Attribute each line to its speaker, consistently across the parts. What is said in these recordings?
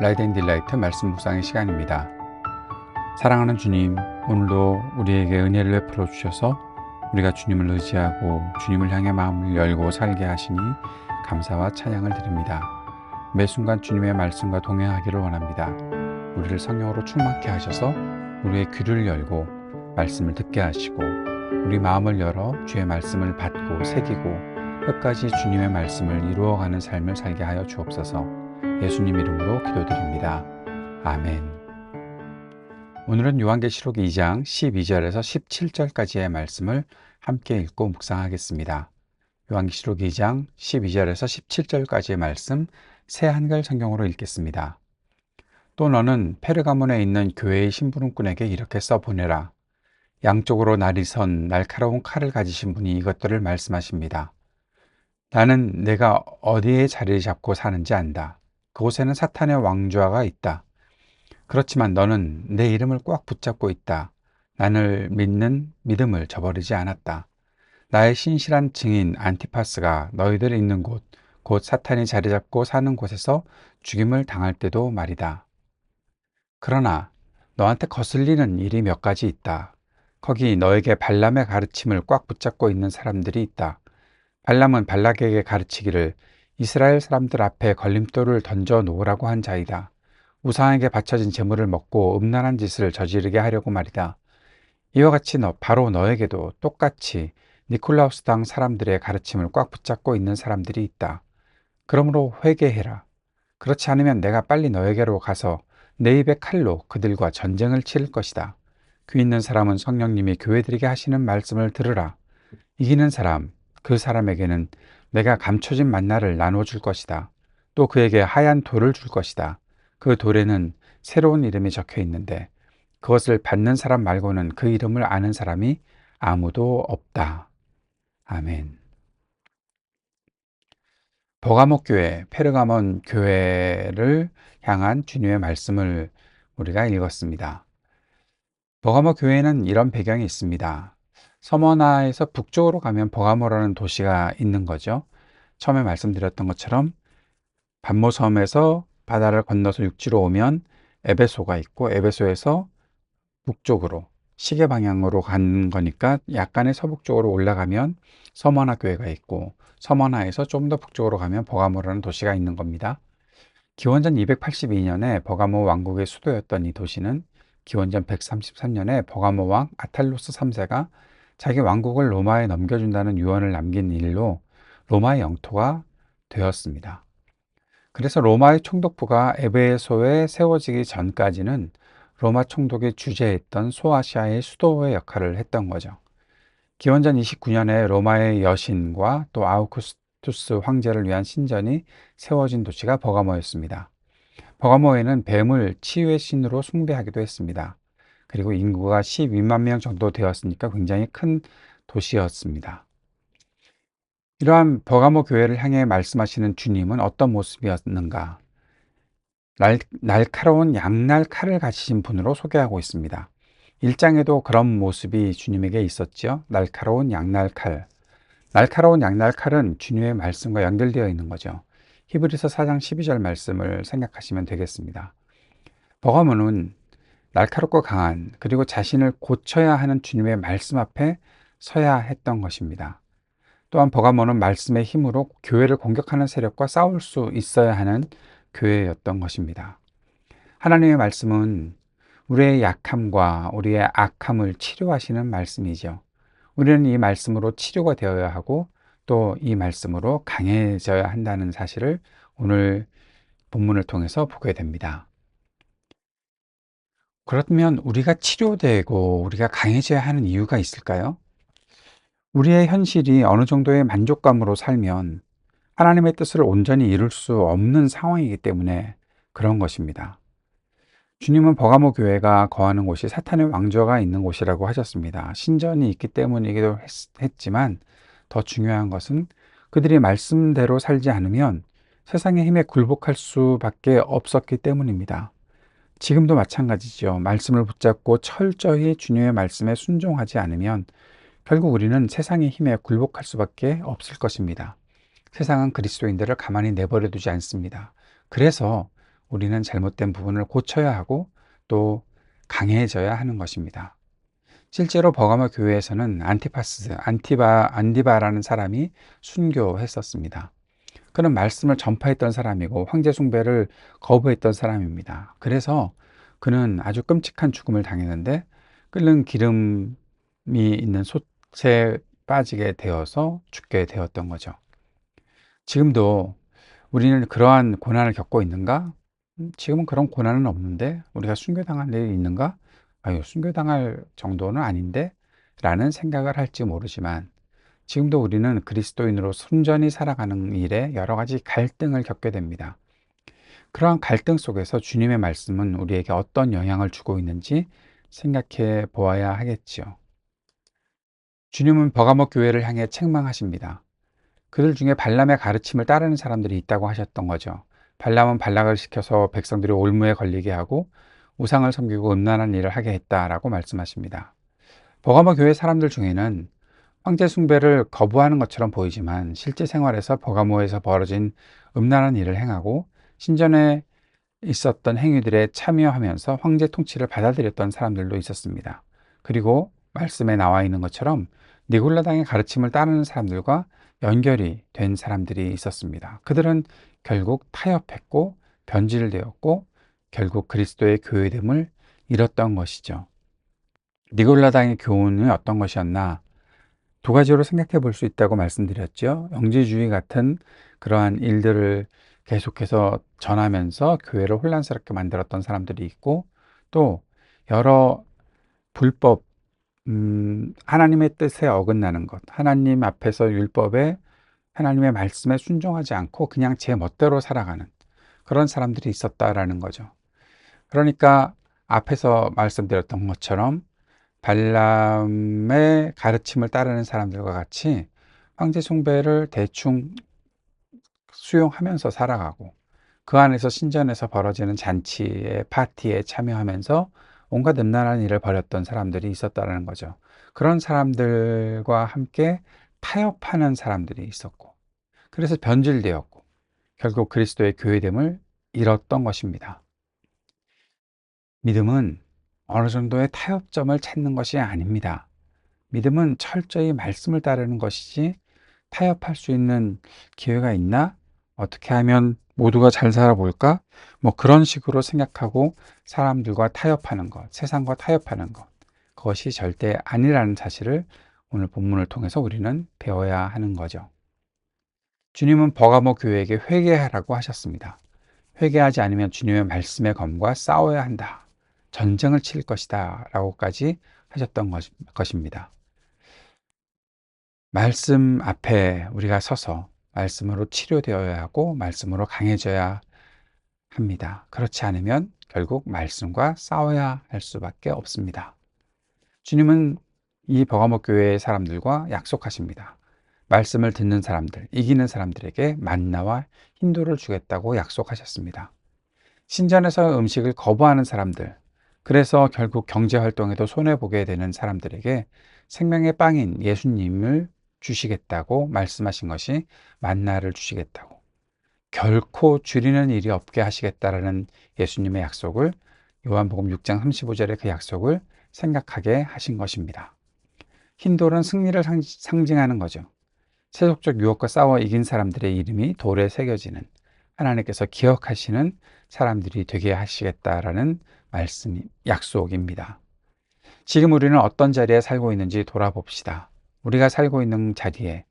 Speaker 1: 라이드 앤 딜라이트 말씀 묵상의 시간입니다. 사랑하는 주님, 오늘도 우리에게 은혜를 베풀어 주셔서 우리가 주님을 의지하고 주님을 향해 마음을 열고 살게 하시니 감사와 찬양을 드립니다. 매 순간 주님의 말씀과 동행하기를 원합니다. 우리를 성령으로 충만케 하셔서 우리의 귀를 열고 말씀을 듣게 하시고 우리 마음을 열어 주의 말씀을 받고 새기고 끝까지 주님의 말씀을 이루어가는 삶을 살게 하여 주옵소서 예수님 이름으로 기도드립니다. 아멘. 오늘은 요한계시록 2장 12절에서 17절까지의 말씀을 함께 읽고 묵상하겠습니다. 요한계시록 2장 12절에서 17절까지의 말씀 새 한글 성경으로 읽겠습니다. 또 너는 페르가몬에 있는 교회의 심부름꾼에게 이렇게 써 보내라. 양쪽으로 날이 선 날카로운 칼을 가지신 분이 이것들을 말씀하십니다. 나는 내가 어디에 자리를 잡고 사는지 안다. 그곳에는 사탄의 왕좌가 있다. 그렇지만 너는 내 이름을 꽉 붙잡고 있다. 나를 믿는 믿음을 저버리지 않았다. 나의 신실한 증인 안티파스가 너희들 있는 곳, 곧 사탄이 자리 잡고 사는 곳에서 죽임을 당할 때도 말이다. 그러나 너한테 거슬리는 일이 몇 가지 있다. 거기 너에게 발람의 가르침을 꽉 붙잡고 있는 사람들이 있다. 발람은 발락에게 가르치기를 이스라엘 사람들 앞에 걸림돌을 던져 놓으라고 한 자이다. 우상에게 바쳐진 재물을 먹고 음란한 짓을 저지르게 하려고 말이다. 이와 같이 너, 바로 너에게도 똑같이 니콜라우스 당 사람들의 가르침을 꽉 붙잡고 있는 사람들이 있다. 그러므로 회개해라. 그렇지 않으면 내가 빨리 너에게로 가서 내 입의 칼로 그들과 전쟁을 치를 것이다. 귀 있는 사람은 성령님이 교회들에게 하시는 말씀을 들으라. 이기는 사람, 그 사람에게는 내가 감춰진 만나를 나눠 줄 것이다. 또 그에게 하얀 돌을 줄 것이다. 그 돌에는 새로운 이름이 적혀 있는데 그것을 받는 사람 말고는 그 이름을 아는 사람이 아무도 없다. 아멘. 버가목 교회, 페르가몬 교회를 향한 주님의 말씀을 우리가 읽었습니다. 버가모 교회는 이런 배경이 있습니다. 서머나에서 북쪽으로 가면 버가모라는 도시가 있는 거죠. 처음에 말씀드렸던 것처럼 반모섬에서 바다를 건너서 육지로 오면 에베소가 있고 에베소에서 북쪽으로 시계 방향으로 가는 거니까 약간의 서북쪽으로 올라가면 서머나 교회가 있고 서머나에서 좀 더 북쪽으로 가면 버가모라는 도시가 있는 겁니다. 기원전 282년에 버가모 왕국의 수도였던 이 도시는 기원전 133년에 버가모 왕 아탈로스 3세가 자기 왕국을 로마에 넘겨준다는 유언을 남긴 일로 로마의 영토가 되었습니다. 그래서 로마의 총독부가 에베소에 세워지기 전까지는 로마 총독이 주재했던 소아시아의 수도의 역할을 했던 거죠. 기원전 29년에 로마의 여신과 또 아우구스투스 황제를 위한 신전이 세워진 도시가 버가모였습니다. 버가모에는 뱀을 치유의 신으로 숭배하기도 했습니다. 그리고 인구가 12만 명 정도 되었으니까 굉장히 큰 도시였습니다. 이러한 버가모 교회를 향해 말씀하시는 주님은 어떤 모습이었는가? 날, 날카로운 양날 칼을 가지신 분으로 소개하고 있습니다. 1장에도 그런 모습이 주님에게 있었죠. 날카로운 양날 칼. 날카로운 양날 칼은 주님의 말씀과 연결되어 있는 거죠. 히브리서 4장 12절 말씀을 생각하시면 되겠습니다. 버가모는 날카롭고 강한 그리고 자신을 고쳐야 하는 주님의 말씀 앞에 서야 했던 것입니다. 또한 버가모는 말씀의 힘으로 교회를 공격하는 세력과 싸울 수 있어야 하는 교회였던 것입니다. 하나님의 말씀은 우리의 약함과 우리의 악함을 치료하시는 말씀이죠. 우리는 이 말씀으로 치료가 되어야 하고 또 이 말씀으로 강해져야 한다는 사실을 오늘 본문을 통해서 보게 됩니다. 그렇다면 우리가 치료되고 우리가 강해져야 하는 이유가 있을까요? 우리의 현실이 어느 정도의 만족감으로 살면 하나님의 뜻을 온전히 이룰 수 없는 상황이기 때문에 그런 것입니다. 주님은 버가모 교회가 거하는 곳이 사탄의 왕좌가 있는 곳이라고 하셨습니다. 신전이 있기 때문이기도 했, 지만 더 중요한 것은 그들이 말씀대로 살지 않으면 세상의 힘에 굴복할 수밖에 없었기 때문입니다. 지금도 마찬가지죠. 말씀을 붙잡고 철저히 주님의 말씀에 순종하지 않으면 결국 우리는 세상의 힘에 굴복할 수밖에 없을 것입니다. 세상은 그리스도인들을 가만히 내버려 두지 않습니다. 그래서 우리는 잘못된 부분을 고쳐야 하고 또 강해져야 하는 것입니다. 실제로 버가모 교회에서는 안티파스, 안티바, 안디바라는 사람이 순교했었습니다. 그는 말씀을 전파했던 사람이고 황제 숭배를 거부했던 사람입니다. 그래서 그는 아주 끔찍한 죽음을 당했는데 끓는 기름이 있는 솥에 빠지게 되어서 죽게 되었던 거죠. 지금도 우리는 그러한 고난을 겪고 있는가? 음, 지금은 그런 고난은 없는데 우리가 순교당할 일이 있는가? 아유, 순교당할 정도는 아닌데? 라는 생각을 할지 모르지만 지금도 우리는 그리스도인으로 순전히 살아가는 일에 여러 가지 갈등을 겪게 됩니다. 그러한 갈등 속에서 주님의 말씀은 우리에게 어떤 영향을 주고 있는지 생각해 보아야 하겠지요. 주님은 버가목 교회를 향해 책망하십니다. 그들 중에 발람의 가르침을 따르는 사람들이 있다고 하셨던 거죠. 발람은 발락을 시켜서 백성들이 올무에 걸리게 하고 우상을 섬기고 음란한 일을 하게 했다라고 말씀하십니다. 버가모 교회 사람들 중에는 황제 숭배를 거부하는 것처럼 보이지만 실제 생활에서 버가모에서 벌어진 음란한 일을 행하고 신전에 있었던 행위들에 참여하면서 황제 통치를 받아들였던 사람들도 있었습니다. 그리고 말씀에 나와 있는 것처럼 니골라당의 가르침을 따르는 사람들과 연결이 된 사람들이 있었습니다. 그들은 결국 타협했고 변질되었고 결국 그리스도의 교회됨을 잃었던 것이죠. 니골라당의 교훈은 어떤 것이었나? 두 가지로 생각해 볼 수 있다고 말씀드렸죠. 영지주의 같은 그러한 일들을 계속해서 전하면서 교회를 혼란스럽게 만들었던 사람들이 있고 또 여러 불법 음, 하나님의 뜻에 어긋나는 것, 하나님 앞에서 율법에 하나님의 말씀에 순종하지 않고 그냥 제 멋대로 살아가는 그런 사람들이 있었다라는 거죠. 그러니까 앞에서 말씀드렸던 것처럼 발람의 가르침을 따르는 사람들과 같이 황제 숭배를 대충 수용하면서 살아가고 그 안에서 신전에서 벌어지는 잔치에 파티에 참여하면서 온갖 음란한 일을 벌였던 사람들이 있었다는 거죠. 그런 사람들과 함께 타협하는 사람들이 있었고 그래서 변질되었고 결국 그리스도의 교회됨을 잃었던 것입니다. 믿음은 어느 정도의 타협점을 찾는 것이 아닙니다. 믿음은 철저히 말씀을 따르는 것이지 타협할 수 있는 기회가 있나? 어떻게 하면 모두가 잘 살아볼까? 뭐 그런 식으로 생각하고 사람들과 타협하는 것, 세상과 타협하는 것, 그것이 절대 아니라는 사실을 오늘 본문을 통해서 우리는 배워야 하는 거죠. 주님은 버가모 교회에게 회개하라고 하셨습니다. 회개하지 않으면 주님의 말씀의 검과 싸워야 한다. 전쟁을 칠 것이다. 라고까지 하셨던 것입니다. 말씀 앞에 우리가 서서 말씀으로 치료되어야 하고 말씀으로 강해져야 합니다. 그렇지 않으면 결국 말씀과 싸워야 할 수밖에 없습니다. 주님은 이 버가목 교회의 사람들과 약속하십니다. 말씀을 듣는 사람들, 이기는 사람들에게 만나와 힌도를 주겠다고 약속하셨습니다. 신전에서 음식을 거부하는 사람들, 그래서 결국 경제 활동에도 손해보게 되는 사람들에게 생명의 빵인 예수님을 주시겠다고 말씀하신 것이 만나를 주시겠다고 결코 줄이는 일이 없게 하시겠다라는 예수님의 약속을 요한복음 6장 35절의 그 약속을 생각하게 하신 것입니다. 흰돌은 승리를 상징하는 거죠. 세속적 유혹과 싸워 이긴 사람들의 이름이 돌에 새겨지는 하나님께서 기억하시는 사람들이 되게 하시겠다라는 말씀, 약속입니다. 지금 우리는 어떤 자리에 살고 있는지 돌아봅시다. 우리가 살고 있는 자리에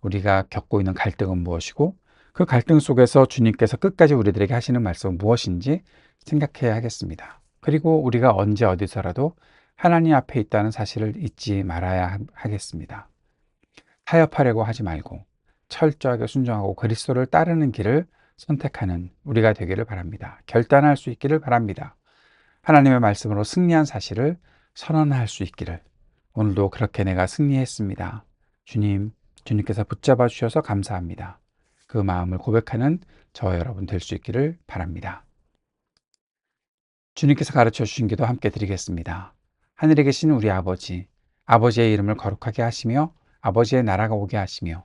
Speaker 1: 우리가 겪고 있는 갈등은 무엇이고 그 갈등 속에서 주님께서 끝까지 우리들에게 하시는 말씀은 무엇인지 생각해야 하겠습니다. 그리고 우리가 언제 어디서라도 하나님 앞에 있다는 사실을 잊지 말아야 하겠습니다. 타협하려고 하지 말고 철저하게 순종하고 그리스도를 따르는 길을 선택하는 우리가 되기를 바랍니다. 결단할 수 있기를 바랍니다. 하나님의 말씀으로 승리한 사실을 선언할 수 있기를 오늘도 그렇게 내가 승리했습니다. 주님, 주님께서 붙잡아 주셔서 감사합니다. 그 마음을 고백하는 저 여러분 될 수 있기를 바랍니다. 주님께서 가르쳐 주신 기도 함께 드리겠습니다. 하늘에 계신 우리 아버지, 아버지의 이름을 거룩하게 하시며 아버지의 나라가 오게 하시며